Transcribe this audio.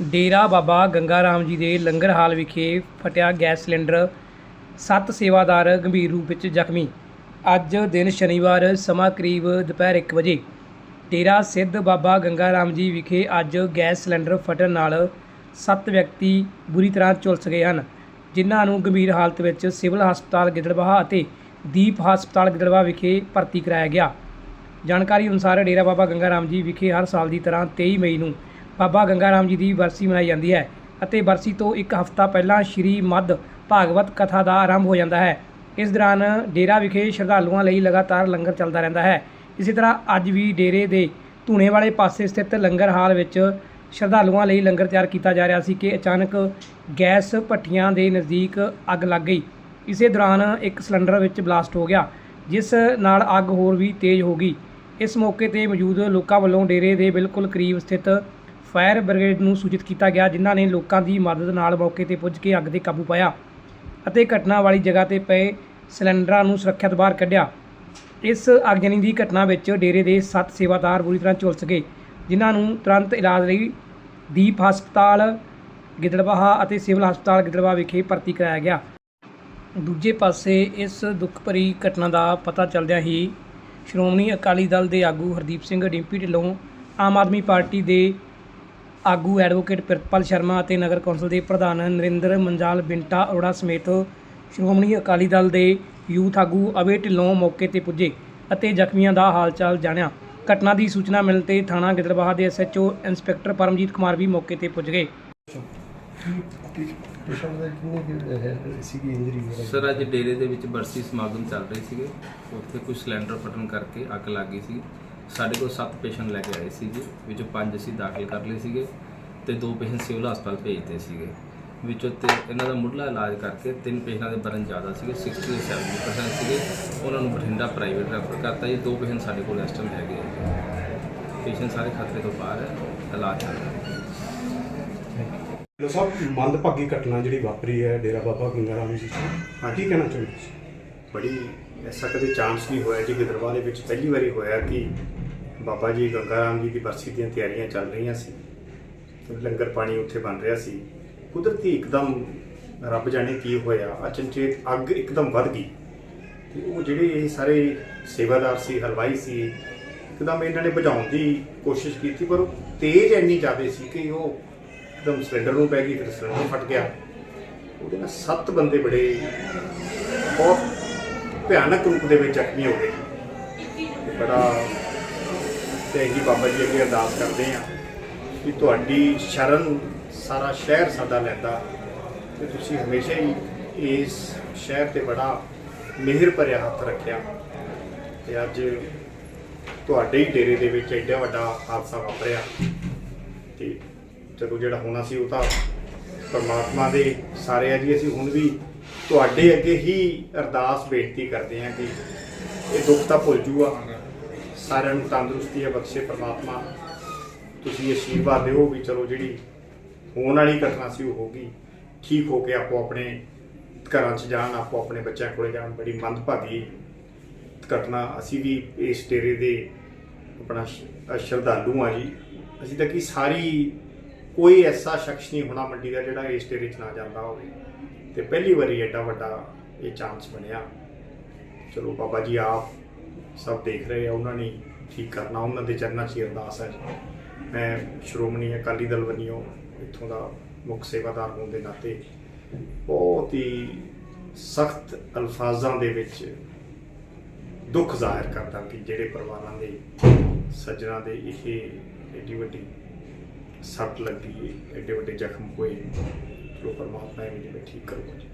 ਡੇਰਾ ਬਾਬਾ ਗੰਗਾ ਰਾਮ ਜੀ ਦੇ ਲੰਗਰ ਹਾਲ ਵਿਖੇ ਫਟਿਆ ਗੈਸ ਸਿਲੰਡਰ। ਸੱਤ ਸੇਵਾਦਾਰ ਗੰਭੀਰ ਰੂਪ ਵਿੱਚ ਜ਼ਖਮੀ। ਅੱਜ ਦਿਨ ਸ਼ਨੀਵਾਰ, ਸਮਾਂ ਕਰੀਬ ਦੁਪਹਿਰ 1 ਵਜੇ। ਡੇਰਾ ਸਿੱਧ ਬਾਬਾ ਗੰਗਾ ਰਾਮ ਜੀ ਵਿਖੇ ਅੱਜ ਗੈਸ ਸਿਲੰਡਰ ਫਟਣ ਨਾਲ ਸੱਤ ਵਿਅਕਤੀ ਬੁਰੀ ਤਰ੍ਹਾਂ ਝੁਲਸ ਗਏ ਹਨ, ਜਿਨ੍ਹਾਂ ਨੂੰ ਗੰਭੀਰ ਹਾਲਤ ਵਿੱਚ ਸਿਵਲ ਹਸਪਤਾਲ ਗਿੱਦੜਬਾਹਾ ਅਤੇ ਦੀਪ ਹਸਪਤਾਲ ਗਿੱਦੜਬਾਹਾ ਵਿਖੇ ਭਰਤੀ ਕਰਾਇਆ ਗਿਆ। ਜਾਣਕਾਰੀ ਅਨੁਸਾਰ ਡੇਰਾ ਬਾਬਾ ਗੰਗਾ ਰਾਮ ਜੀ ਵਿਖੇ ਹਰ ਸਾਲ ਦੀ ਤਰ੍ਹਾਂ 23 ਮਈ ਨੂੰ ਬਾਬਾ ਗੰਗਾ ਰਾਮ ਜੀ ਦੀ ਬਰਸੀ ਮਨਾਈ ਜਾਂਦੀ ਹੈ ਅਤੇ ਬਰਸੀ ਤੋਂ ਇੱਕ ਹਫ਼ਤਾ ਪਹਿਲਾਂ ਸ਼੍ਰੀ ਮੱਧ ਭਾਗਵਤ ਕਥਾ ਦਾ ਆਰੰਭ ਹੋ ਜਾਂਦਾ ਹੈ। ਇਸ ਦੌਰਾਨ ਡੇਰਾ ਵਿਖੇ ਸ਼ਰਧਾਲੂਆਂ ਲਈ ਲਗਾਤਾਰ ਲੰਗਰ ਚੱਲਦਾ ਰਹਿੰਦਾ ਹੈ। ਇਸੇ ਤਰ੍ਹਾਂ ਅੱਜ ਵੀ ਡੇਰੇ ਦੇ ਧੂਣੇ ਵਾਲੇ ਪਾਸੇ ਸਥਿਤ ਲੰਗਰ ਹਾਲ ਵਿੱਚ ਸ਼ਰਧਾਲੂਆਂ ਲਈ ਲੰਗਰ ਤਿਆਰ ਕੀਤਾ ਜਾ ਰਿਹਾ ਸੀ ਕਿ ਅਚਾਨਕ ਗੈਸ ਭੱਠੀਆਂ ਦੇ ਨਜ਼ਦੀਕ ਅੱਗ ਲੱਗ ਗਈ। ਇਸੇ ਦੌਰਾਨ ਇੱਕ ਸਿਲੰਡਰ ਵਿੱਚ ਬਲਾਸਟ ਹੋ ਗਿਆ, ਜਿਸ ਨਾਲ ਅੱਗ ਹੋਰ ਵੀ ਤੇਜ਼ ਹੋ ਗਈ। ਇਸ ਮੌਕੇ ਤੇ ਮੌਜੂਦ ਲੋਕਾਂ ਵੱਲੋਂ ਡੇਰੇ ਦੇ ਬਿਲਕੁਲ ਕਰੀਬ ਸਥਿਤ ਫਾਇਰ ਬ੍ਰਿਗੇਡ ਨੂੰ ਸੂਚਿਤ ਕੀਤਾ ਗਿਆ, ਜਿਨ੍ਹਾਂ ਨੇ ਲੋਕਾਂ ਦੀ ਮਦਦ ਨਾਲ ਮੌਕੇ ਤੇ ਪੁੱਜ ਕੇ ਅੱਗ ਤੇ ਕਾਬੂ ਪਾਇਆ ਅਤੇ ਘਟਨਾ ਵਾਲੀ ਜਗ੍ਹਾ ਤੇ ਪਏ ਸਿਲੰਡਰਾਂ ਨੂੰ ਸੁਰੱਖਿਅਤ ਬਾਹਰ ਕੱਢਿਆ। ਇਸ ਅਗਜਨੀ ਦੀ ਘਟਨਾ ਵਿੱਚ ਡੇਰੇ ਦੇ 7 ਸੇਵਾਦਾਰ ਬੁਰੀ ਤਰ੍ਹਾਂ ਝੁਲਸ ਗਏ, ਜਿਨ੍ਹਾਂ ਨੂੰ ਤੁਰੰਤ ਇਲਾਜ ਲਈ ਦੀਪ ਹਸਪਤਾਲ ਗਿੱਦੜਬਾਹਾ ਅਤੇ ਸਿਵਲ ਹਸਪਤਾਲ ਗਿੱਦੜਬਾਹਾ ਵਿਖੇ ਭਰਤੀ ਕਰਾਇਆ ਗਿਆ। ਦੂਜੇ ਪਾਸੇ ਇਸ ਦੁੱਖ ਭਰੀ ਘਟਨਾ ਦਾ ਪਤਾ ਚੱਲਦਿਆਂ ਹੀ ਸ਼੍ਰੋਮਣੀ ਅਕਾਲੀ ਦਲ ਦੇ ਆਗੂ ਹਰਦੀਪ ਸਿੰਘ ਡਿੰਪੀ ਢਿੱਲੋਂ ਆਮ ਆਦਮੀ ਪਾਰਟੀ ਦੇ ਆਗੂ ਐਡਵੋਕੇਟ ਪ੍ਰਿਤਪਾਲ ਸ਼ਰਮਾ ਅਤੇ ਨਗਰ ਕੌਂਸਲ ਦੇ ਪ੍ਰਧਾਨ ਨਰਿੰਦਰ ਮੰਜਾਲ ਬਿੰਟਾ ਅਰੋੜਾ ਸਮੇਤ ਸ਼੍ਰੋਮਣੀ ਅਕਾਲੀ ਦਲ ਦੇ ਯੂਥ ਆਗੂ ਅਵੇ ਢਿੱਲੋਂ ਮੌਕੇ ਤੇ ਪੁੱਜੇ ਅਤੇ ਜ਼ਖਮੀਆਂ ਦਾ ਹਾਲਚਾਲ ਜਾਣਿਆ। ਘਟਨਾ ਦੀ ਸੂਚਨਾ ਮਿਲਣ ਤੇ ਥਾਣਾ ਗਿੱਦੜਬਾਹਾ ਦੇ ਐਸਐਚਓ ਇੰਸਪੈਕਟਰ ਪਰਮਜੀਤ ਕੁਮਾਰ ਵੀ ਮੌਕੇ ਤੇ ਪੁੱਜ ਗਏ। ਸਰ, ਅੱਜ ਡੇਰੇ ਦੇ ਵਿੱਚ ਬਰਸੀ ਸਮਾਗਮ ਚੱਲ ਰਹੇ ਸੀਗੇ। ਉੱਥੇ ਕੁਝ ਸਿਲੰਡਰ ਫਟਣ ਕਰਕੇ ਅੱਗ ਲੱਗ ਗਈ ਸੀ। ਸਾਡੇ ਕੋਲ 7 ਪੇਸ਼ੈਂਟ ਲੈ ਕੇ ਆਏ ਸੀ ਜੀ ਵਿੱਚੋਂ 5 ਅਸੀਂ ਦਾਖਲ ਕਰ ਲਏ ਸੀਗੇ ਤੇ ਦੋ ਪੇਸ਼ੈਂਟ ਸਿਵਲ ਹਸਪਤਾਲ ਭੇਜਦੇ ਸੀਗੇ ਵਿੱਚੋਂ ਤੇ ਇਹਨਾਂ ਦਾ ਮੁੱਢਲਾ ਇਲਾਜ ਕਰਕੇ ਤਿੰਨ ਪੇਸ਼ੈਂਟਾਂ ਦੇ ਬਰਨ ਜ਼ਿਆਦਾ ਸੀਗੇ 60 ਤੋਂ 70% ਸੀਗੇ ਉਹਨਾਂ ਨੂੰ ਬਠਿੰਡਾ ਪ੍ਰਾਈਵੇਟ ਰੈਫਰ ਕਰਤਾ ਜੀ ਦੋ ਪੇਸ਼ੈਂਟ ਸਾਡੇ ਕੋਲ ਇਸ ਟਾਈਮ ਹੈਗੇ ਆ ਪੇਸ਼ੈਂਟ ਸਾਰੇ ਖਤਰੇ ਤੋਂ ਬਾਹਰ ਹੈ ਇਲਾਜ ਚੱਲ ਰਿਹਾ ਹੈ ਲੋ ਸਭ ਮੰਦਭਾਗੀ ਘਟਨਾ ਜਿਹੜੀ ਵਾਪਰੀ ਹੈ ਡੇਰਾ ਬਾਬਾ ਗੰਗਾ ਰਾਮ ਜੀ ਹਾਂਜੀ। ਕੀ ਕਹਿਣਾ ਚਾਹੁੰਦੇ ਤੁਸੀਂ? ਬੜੀ ਐਸਾ ਕਦੇ ਚਾਂਸ ਨਹੀਂ ਹੋਇਆ ਜੀ ਗਿੱਦੜਬਾਹ ਦੇ ਵਿੱਚ ਪਹਿਲੀ ਵਾਰੀ ਹੋਇਆ ਕਿ ਬਾਬਾ ਜੀ ਗੰਗਾ ਰਾਮ ਜੀ ਦੀ ਬਰਸੀ ਦੀਆਂ ਤਿਆਰੀਆਂ ਚੱਲ ਰਹੀਆਂ ਸੀ। ਲੰਗਰ ਪਾਣੀ ਉੱਥੇ ਬਣ ਰਿਹਾ ਸੀ। ਕੁਦਰਤੀ ਇੱਕਦਮ ਰੱਬ ਜਾਣੇ ਕੀ ਹੋਇਆ, ਅਚਨਚੇਤ ਅੱਗ ਇੱਕਦਮ ਵੱਧ ਗਈ। ਤੇ ਉਹ ਜਿਹੜੇ ਇਹ ਸਾਰੇ ਸੇਵਾਦਾਰ ਸੀ, ਹਲਵਾਈ ਸੀ, ਇੱਕਦਮ ਇਹਨਾਂ ਨੇ ਬੁਝਾਉਣ ਦੀ ਕੋਸ਼ਿਸ਼ ਕੀਤੀ, ਪਰ ਉਹ ਤੇਜ਼ ਇੰਨੀ ਜ਼ਿਆਦਾ ਸੀ ਕਿ ਉਹ ਇੱਕਦਮ ਸਿਲੰਡਰ ਨੂੰ ਪੈ ਗਈ, ਫਿਰ ਸਿਲੰਡਰ ਫਟ ਗਿਆ। ਉਹਦੇ ਨਾਲ ਸੱਤ ਬੰਦੇ ਬੜੇ ਬਹੁਤ ਭਿਆਨਕ ਰੂਪ ਦੇ ਵਿੱਚ ਜ਼ਖਮੀ ਹੋ ਗਏ। ਬੜਾ ਤੇ ਜੀ ਬਾਬਾ ਜੀ ਅੱਗੇ ਅਰਦਾਸ ਕਰਦੇ ਆ ਕਿ ਤੁਹਾਡੀ ਸ਼ਰਨ ਸਾਰਾ ਸ਼ਹਿਰ ਸਾਡਾ ਲੈਂਦਾ। ਤੇ ਤੁਸੀਂ ਹਮੇਸ਼ਾ ਹੀ ਇਸ ਸ਼ਹਿਰ ਤੇ ਬੜਾ ਮਿਹਰ ਭਰਿਆ ਹੱਥ ਰੱਖਿਆ। ਤੇ ਅੱਜ ਤੁਹਾਡੇ ਹੀ ਡੇਰੇ ਦੇ ਵਿੱਚ ਐਡਾ ਵੱਡਾ ਹਾਦਸਾ ਵਾਪਰਿਆ। ਤੇ ਚਲੋ ਜਿਹੜਾ ਹੋਣਾ ਸੀ ਉਹ ਤਾਂ ਪਰਮਾਤਮਾ ਦੇ ਸਾਰੇ ਆ ਜੀ, ਅਸੀਂ ਹੁਣ ਵੀ ਤੁਹਾਡੇ ਅੱਗੇ ਹੀ ਅਰਦਾਸ ਬੇਨਤੀ ਕਰਦੇ ਹਾਂ ਕਿ ਇਹ ਦੁੱਖ ਤਾਂ ਭੁੱਲ ਜੂਗਾ। ਸਾਰਿਆਂ ਨੂੰ ਤੰਦਰੁਸਤੀ ਹੈ, ਬਖਸ਼ੇ ਪਰਮਾਤਮਾ। ਤੁਸੀਂ ਅਸ਼ੀਰਵਾਦ ਦਿਓ ਵੀ ਚਲੋ ਜਿਹੜੀ ਹੋਣ ਵਾਲੀ ਘਟਨਾ ਸੀ ਉਹ ਹੋ ਗਈ। ਠੀਕ ਹੋ ਕੇ ਆਪੋ ਆਪਣੇ ਘਰਾਂ 'ਚ ਜਾਣ, ਆਪੋ ਆਪਣੇ ਬੱਚਿਆਂ ਕੋਲੇ ਜਾਣ, ਬੜੀ ਮੰਦਭਾਗੀ ਘਟਨਾ। ਅਸੀਂ ਵੀ ਇਸ ਡੇਰੇ ਦੇ ਆਪਣਾ ਸ਼ਰਧਾਲੂ ਆ ਜੀ। ਅਸੀਂ ਤਾਂ ਕਿ ਸਾਰੀ ਕੋਈ ਐਸਾ ਸ਼ਖਸ ਨਹੀਂ ਹੋਣਾ ਮੰਡੀ ਦਾ ਜਿਹੜਾ ਇਸ ਡੇਰੇ 'ਚ ਨਾ ਜਾਂਦਾ ਹੋਵੇ। ਤੇ ਪਹਿਲੀ ਵਾਰੀ ਐਡਾ ਵੱਡਾ ਇਹ ਚਾਂਸ ਬਣਿਆ। ਚਲੋ ਬਾਬਾ ਜੀ ਆਪ ਸਭ ਦੇਖ ਰਹੇ ਆ, ਉਹਨਾਂ ਨੇ ਠੀਕ ਕਰਨਾ, ਉਹਨਾਂ ਦੇ ਚਰਨਾਂ 'ਚ ਹੀ ਅਰਦਾਸ ਹੈ। ਮੈਂ ਸ਼੍ਰੋਮਣੀ ਅਕਾਲੀ ਦਲ ਵੱਲੋਂ ਇੱਥੋਂ ਦਾ ਮੁੱਖ ਸੇਵਾਦਾਰ ਹੋਣ ਦੇ ਨਾਤੇ ਬਹੁਤ ਹੀ ਸਖਤ ਅਲਫਾਜ਼ਾਂ ਦੇ ਵਿੱਚ ਦੁੱਖ ਜ਼ਾਹਿਰ ਕਰਦਾ ਕਿ ਜਿਹੜੇ ਪਰਿਵਾਰਾਂ ਦੇ ਸੱਜਣਾ ਦੇ ਇਹ ਏਡੀ ਵੱਡੀ ਸੱਟ ਲੱਗੀ, ਏਡੇ ਵੱਡੇ ਜ਼ਖਮ ਹੋਏ ਜੋ ਪਰਮਾਤਮਾ ਇਹ ਵੀ ਠੀਕ ਕਰੂਗਾ। ਜੀ